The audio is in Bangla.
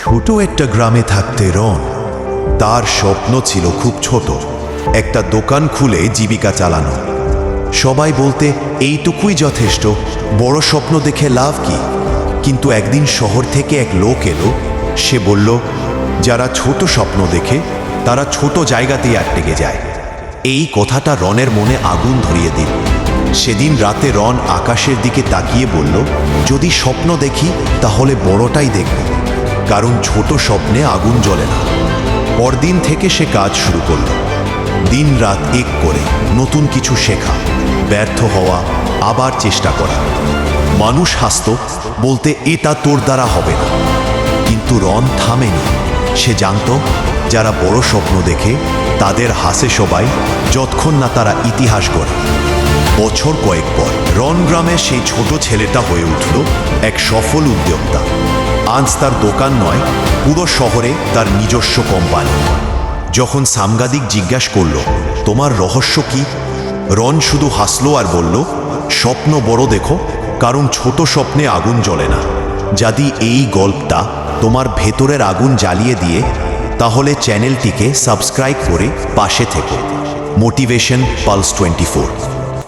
ছোট একটা গ্রামে থাকতে রন তার স্বপ্ন ছিল খুব ছোট। একটা দোকান খুলে জীবিকা চালানো। সবাই বলতে, এইটুকুই যথেষ্ট, বড় স্বপ্ন দেখে লাভ কি? কিন্তু একদিন শহর থেকে এক লোক এলো। সে বলল, যারা ছোট স্বপ্ন দেখে, তারা ছোট জায়গাতেই আটকে যায়। এই কথাটা রনের মনে আগুন ধরিয়ে দিল। সেদিন রাতে রন আকাশের দিকে তাকিয়ে বলল, যদি স্বপ্ন দেখি, তাহলে বড়টাই দেখব। কারণ ছোট স্বপ্নে আগুন জ্বলে না। পরদিন থেকে সে কাজ শুরু করল। দিন রাত এক করে নতুন কিছু শেখা, ব্যর্থ হওয়া, আবার চেষ্টা করা। মানুষ হাসত, বলতে, এটা তোর দ্বারা হবে না। কিন্তু রন থামেনি। সে জানত, যারা বড় স্বপ্ন দেখে, তাদের হাসে সবাই, যতক্ষণ না তারা ইতিহাস গড়ে। বছর কয়েক পর রন গ্রামের সেই ছোট ছেলেটা হয়ে উঠল এক সফল উদ্যোক্তা। আজ তার দোকান নয়, পুরো শহরে তার নিজস্ব কোম্পানি। যখন সাংবাদিক জিজ্ঞাস করল, তোমার রহস্য কি? রন শুধু হাসলো আর বলল, স্বপ্ন বড় দেখো, কারণ ছোট স্বপ্নে আগুন জ্বলে না। যদি এই গল্পটা তোমার ভেতরের আগুন জ্বালিয়ে দিয়ে, তাহলে চ্যানেলটিকে সাবস্ক্রাইব করে পাশে থেকো। Motivation pulse twenty four